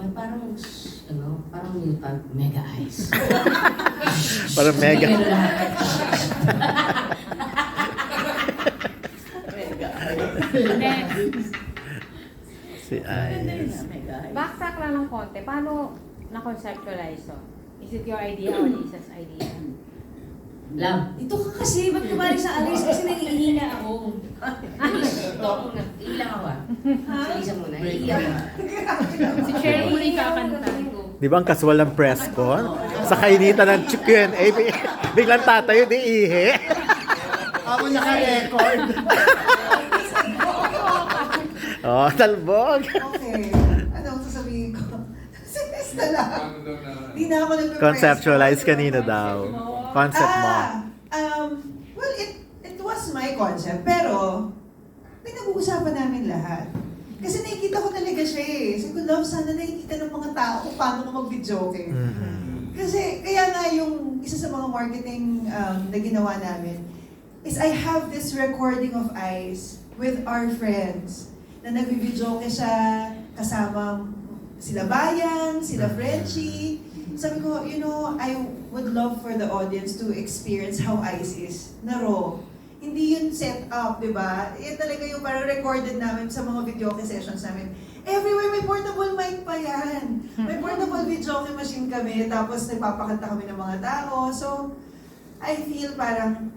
may parang, ano, parang mutant, mega eyes. Parang mega. Lahat. Next. Si Ice. Backtrack lang ng konti. Paano na-conceptualize to? Is it your idea or Lisa's idea? Love, ito ka kasi, ba't kumali sa alis? Kasi nangihina ako. Ito ako na, ilang ako ah. Sa isa muna, iiyak. Si Cheryl muna yung kakanta. Di ba ang casual ng press con? Sa kainitan ng Q&A, bi- biglang tatayo, di ihi. Ako naka-record. Oh, talbog. Okay. Ano ang sasabihin ko? Serious na lang. Hindi na ako nagpe-press. Conceptualize kanina daw. Concept mo. Ah, um, well, it it was my concept, pero pinag-uusapan namin lahat. Kasi nakikita ko talaga siya eh. Sabi ko, love, sana nakikita ng mga tao kung paano ko mag-video okay? Mm-mm. Kasi, kaya nga yung isa sa mga marketing um, na ginawa namin is I have this recording of Ice with our friends na nag-video siya kasama sila Bayan, sila Frenchie. Sabi ko, you know, I would love for the audience to experience how Ice is na raw. Hindi yun set up, di ba? Yan talaga yung parang recorded namin sa mga video sessions namin. Everywhere may portable mic pa yan. May portable video machine kami, tapos nagpapakanta kami ng mga tao. So, I feel parang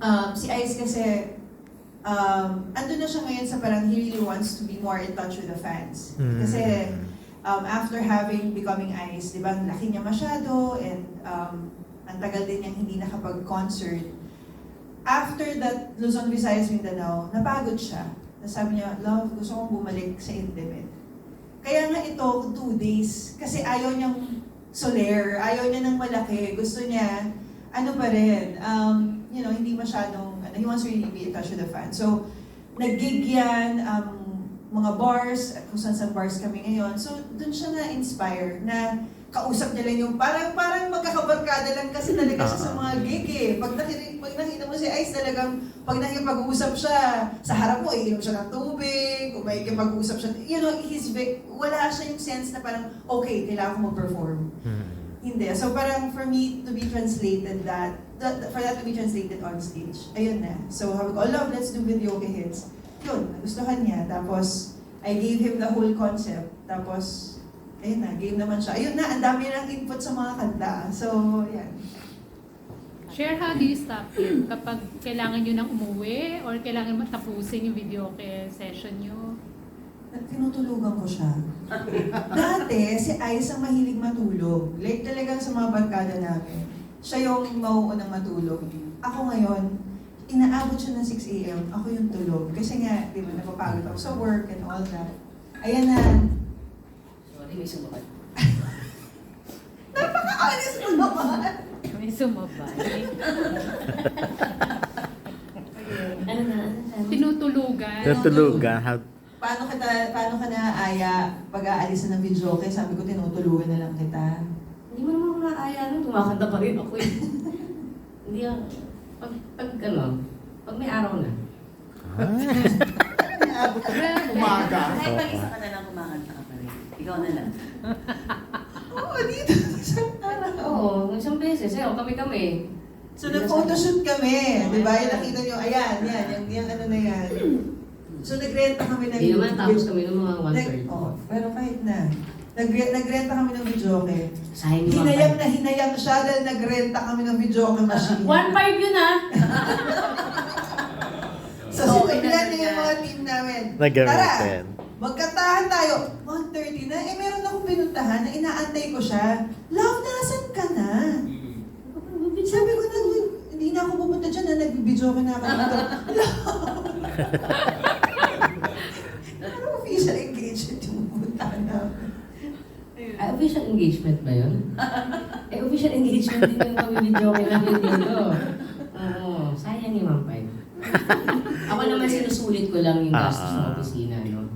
um, si Ice kasi um, andun na siya ngayon sa parang he really wants to be more in touch with the fans. Mm. Um, after having becoming Ice, di ba, laki niya masyado and um, ang tagal din niyang hindi nakapag-concert. After that, Luzon, Visayas, Mindanao, napagod siya. Nasabi niya, love, gusto kong bumalik sa Intimate. Kaya nga ito, two days, kasi ayaw niyang soler, ayaw niya ng malaki, gusto niya, ano pa rin, um, you know, hindi masyadong, ano, he wants to really be in touch with the fans. So, nag-gig yan, um, mga bars, kung saan saan bars kami ngayon. So, dun siya na-inspire na kausap niya lang yung parang parang magkakabarkada lang kasi talaga siya sa mga gig eh. Pag nakita, pag nakita mo si Ice talagang pag nakikipag-usap siya sa harap mo, iinom siya ng tubig, kung may ikipag-usap siya, you know, he's wala siya yung sense na parang, okay, kailangan ko mag-perform. Mm. Hindi. So parang for me to be translated that, that for that to be translated on stage, ayun na. So ko, oh love, let's do video hits. Yun, nagustuhan niya. Tapos, I gave him the whole concept. Tapos, ayun na, game naman siya. Ayun na, ang dami ng input sa mga kanta. So, yan. Share, how do you stop it? Kapag kailangan nyo nang umuwi or kailangan matapusin yung video kay session nyo? Tinutulugan ko siya. Dati, si Ice ang mahilig matulog. Like talagang sa mga barkada namin. Siya yung mauunang matulog. Ako ngayon, inaabot siya ng 6 a.m. Ako yung tulog. Kasi nga, di ba, napapagod ako sa work and all that. Ayan na. Sorry, may sumakat. Napaka-honest mo naman. May sumabay. Ano na, ano? Tinutulugan. Natulugan. How, Paano kita, paano ka naaaya pag aalis na ng video? Kaya sabi ko, tinutulugan na lang kita. Hindi mo naman ako naaya nun, kumakanta pa rin ako eh. Hindi ako, pag, pag ano, pag may araw na. Inaabot ka na umaga. Kahit mag-isa ka na lang kumakanta ka pa rin. Ikaw na lang. Oo, dito. Isang araw. Oo, isang beses, eh, kami-kami. So, nag-photoshoot kami. Di ba? Yung nakita nyo, ayan, yan, yung, yung ano na yan. So, nagrenta kami ng... Hindi naman, tapos kami ng mga Nag, one-third. oh, pero kahit na. Nagre, nagrenta kami ng videoke. Sayang yung Hinayang na hinayang siya dahil nagrenta kami ng videoke machine. One five yun ah! So, Oo, siniglan okay niya yung mga team namin. Nagamitin. magkatahan tayo. 1.30 na. Eh, meron akong pinuntahan na inaantay ko siya. Love, nasan ka na? Sabi ko na, hindi na ako pupunta dyan na nagbibidyo ka na ako dito. Ano official engagement yung pupuntahan namin? Ah, official engagement ba yun? eh, official engagement din yung ko namin dito. Oo, sayang yung Mampay. Ako naman sinusulit ko lang yung gastos ng Ah. opisina, no?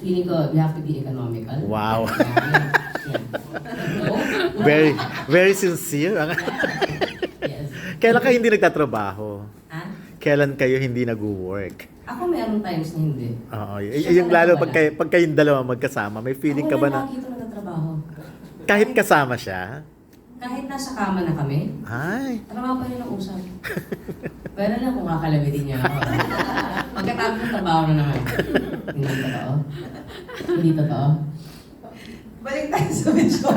Feeling ko, we have to be economical. Wow. Yeah. Very, very sincere. Yes. Kailan kayo hindi nagtatrabaho? Ha? Kailan kayo hindi nag-work? Ako meron times na hindi. Oo, y- yung lalo pag, kayo, pag kayong dalawa magkasama, may feeling ka ba na... Ako Kahit kasama siya? Kahit nasa kama na kami, Ay. trabaho pa rin ang usap. Pero lang kung kakalamitin niya ako. Pagkatapos ng trabaho na naman. Hindi totoo. Hindi totoo. Balik tayo sa medyo.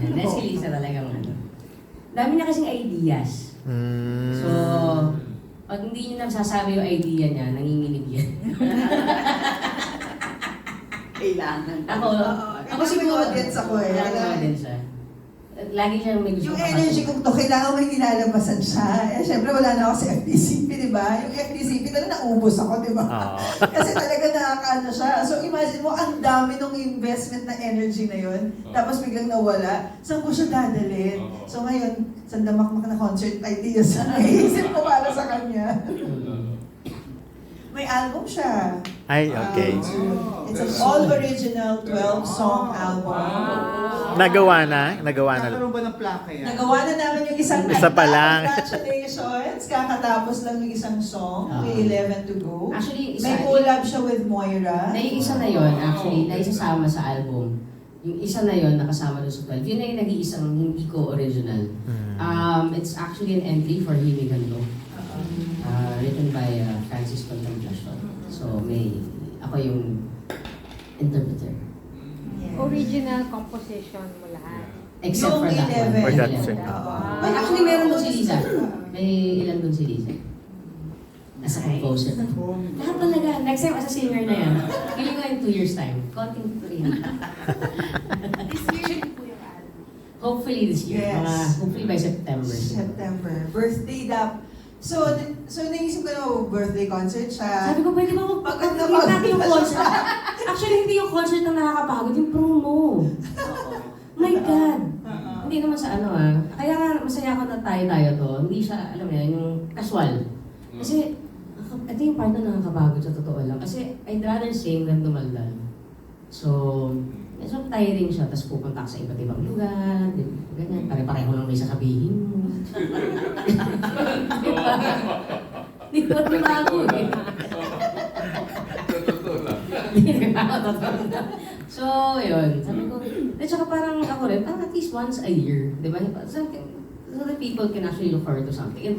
Yan, si Lisa talagang ano. Dami na kasing ideas. Mm. So, pag hindi niyo nasasabi yung idea niya, nanginginig yan. Kailangan. Ako, Oo, ako kailangan siguro. may audience ako eh. Kailangan audience siya. Lagi siyang may gusto Yung energy kong to, kailangan may nilalabasan siya. Eh, syempre wala na ako sa FDCP, di ba? Yung FDCP talaga naubos ako, di ba? Oo. Kasi talaga nakakaano siya. So imagine mo, ang dami ng investment na energy na yun. Tapos biglang nawala. Saan ko siya dadalhin? So ngayon, sa damakmak na concert ideas na naisip ko para sa kanya. May album siya. Ay, okay. Um, it's an all original 12-song album. Nagawa na? Nagawa na. Nagkaroon ba ng plaka yan? Nagawa na namin yung isang Isa pa kanta. lang. Congratulations! Kakatapos lang yung isang song. Ah. May 11 to go. Actually, isa, May collab siya with Moira. na yung isa na yon actually, na isasama sa album. Yung isa na yon nakasama doon sa 12. Yun na yung nag-iisang hindi ko original. Mm. Um, it's actually an entry for Himigando. Uh, written by uh, Francis Contemplacion. So, may, ako yung interpreter. Original composition mo lahat. Except Yung for that one. 11. For that song. Oo. But actually, meron doon si Liza. May ilan doon si Liza. Nasa composer. Lahat talaga. Next time, as a singer na yan. Feeling ko in two years time. Konting rin. This year po yung album. Hopefully this year. Yes. Mga, hopefully by September. September. Birthday dap. So, so naisip ko na oh, birthday concert siya. Sabi ko, pwede ba mag Pag- pag natin yung concert? Actually, hindi yung concert ang nakakapagod, yung promo. My God! Oo. Hindi naman sa ano ah. Kaya nga masaya ako na tayo-tayo to. Hindi siya, alam mo yan, yung casual. Kasi, ako- ito yung part na nakakapagod sa totoo lang. Kasi, I'd rather sing than dumaldal. So, medyo tiring siya. Tapos pupunta sa iba't ibang lugar. di? Ganyan. Pare-pareho lang may sasabihin mo. Di ba? Di ba eh? Hindi ba. So, yun. Sabi ko, at saka parang ako rin, parang at least once a year. Di ba? Something, so that people can actually look forward to something. And,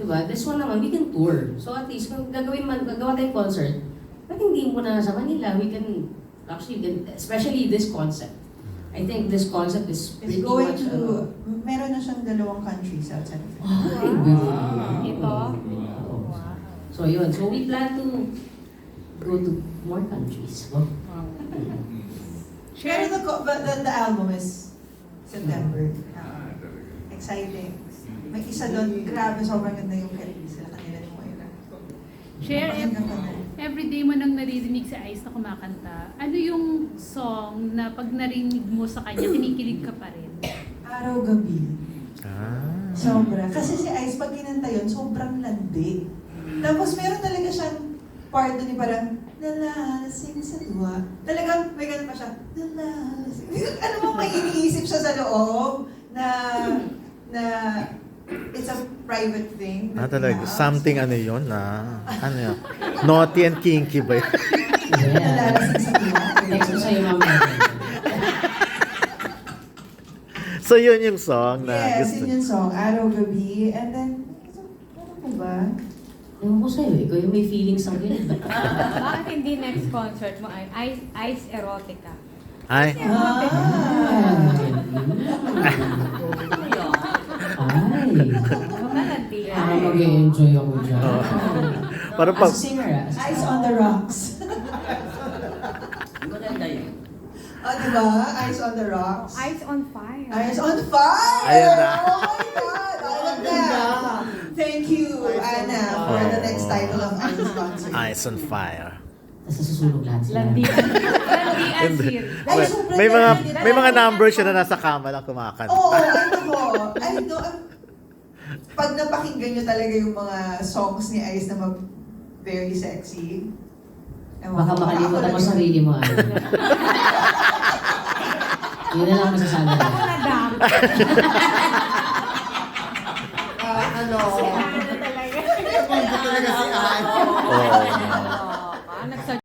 di ba? This one naman, we can tour. So at least, kung gagawin man, gagawa tayong concert, ba't hindi mo na sa Manila? We can, actually, especially this concept. I think this concept is It's pretty going much, to, ano, meron na siyang dalawang countries outside of it. Ay, Wow. Ito? Oo. So yun, so we plan to go to more countries. Oh. Pero the, co- but the, the album is September. Exciting. May isa doon, grabe, sobrang ganda yung kaya sila kanila ni Moira. Share, na. Everyday mo nang naririnig si Ice na kumakanta, ano yung song na pag narinig mo sa kanya, kinikilig ka pa rin? Araw-gabi. Ah. Sobra. Kasi si Ice, pag kinanta yun, sobrang landi. Tapos meron talaga siyang part doon yung parang, nalalasing sa duwa. Talagang may ganun pa siya, nalalasing. ano mo, may iniisip siya sa loob na, na, it's a private thing. Ah, talaga. Something ano yun na, ano yun? Naughty and kinky ba yun? Yeah. Nalalasing sa. Next sa'yo. So yun yung song na Yes, gusto. yun yung song, Araw-gabi. And then, ano po ba? Ewan ko sa'yo, ikaw yung may feelings sa akin. Bakit hindi next concert mo ay Ice, Ice Erotica? Ay, Ah! Parang mag-enjoy ako dyan. Oo. Parang As pag- a singer, ah. as a singer. on the rocks. Maganda yun. O, di ba? Ice on the rocks. Ice on Fire. Eyes on fire! Ayan na. Oh my God! I love that! Thank you, Anna, for the next title of Ice concert. Eyes on fire. Tapos nasusunog lahat sila. Landian. Landian Hindi. series. Ay, May, sobrang may mga may mga numbers siya na nasa kama lang kumakanta. Oo, ano ko. No, ang- pag napakinggan nyo talaga yung mga songs ni Ice na mag very sexy. Ewan Baka ko, makalimutan ako mo lang- sarili mo. Ano. Yun na lang masasabi ko. Ako na dam. Ah, ano? Ano talaga? Ano talaga si Anne? Oo.